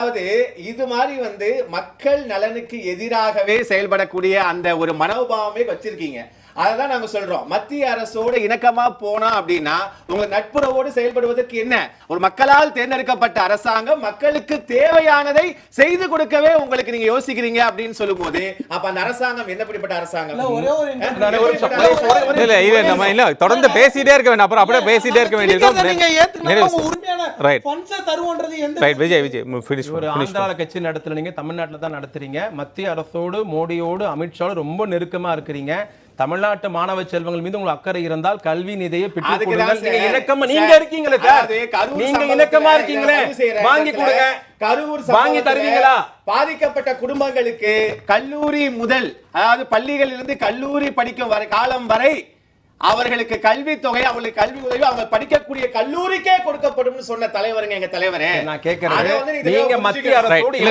அதாவது இது மாதிரி வந்து மக்கள் நலனுக்கு எதிராகவே செயல்படக்கூடிய அந்த ஒரு மனோபாவமே வச்சிருக்கீங்க அததான் நாங்க சொல்றோம் மத்திய அரசோட இணக்கமா போனா அப்படின்னா உங்க நட்புறவோடு செயல்படுவதற்கு என்ன ஒரு மக்களால் தேர்ந்தெடுக்கப்பட்ட அரசாங்கம் மக்களுக்கு தேவையானதை செய்து கொடுக்கவே உங்களுக்கு நீங்க யோசிக்கிறீங்க அப்படின்னு சொல்லும்போது அப்ப அந்த அரசாங்கம் என்னப்படிப்பட்ட அரசாங்கம் தொடர்ந்து பேசிட்டே இருக்க வேண்டாம் அப்புறம் அப்படியே பேசிட்டே இருக்க வேண்டியிருக்கும் தருவோன்றது எந்த ரைட் விஜய் விஜய் ஃபினிஷ் ஒரு கட்சி நடத்தல தமிழ்நாட்டுல தான் நடத்துறீங்க. மத்திய அரசோடு மோடியோடு அமித்ஷாவோடு ரொம்ப நெருக்கமா இருக்கிறீங்க. தமிழ்நாட்டு மாணவ செல்வங்கள் மீது உங்களுக்கு அக்கறை இருந்தால் கல்வி நிதியை பெற்றுக் நீங்க. இணக்கமா நீங்க இருக்கீங்களே சார். நீங்க இணக்கமா வாங்கி கொடுங்க. கரூர் வாங்கி தருவீங்களா? பாதிக்கப்பட்ட குடும்பங்களுக்கு கல்லூரி முதல் அதாவது பள்ளிகளிலிருந்து கல்லூரி படிக்கும் வரை காலம் வரை அவர்களுக்கு கல்வி தொகை அவங்களுக்கு கல்வி உதவி அவங்க படிக்கக்கூடிய கல்லூரிக்கே கொடுக்கப்படும் சொன்ன தலைவருங்க எங்க தலைவரே நான் வந்து நீங்க மத்திய. அரசோடு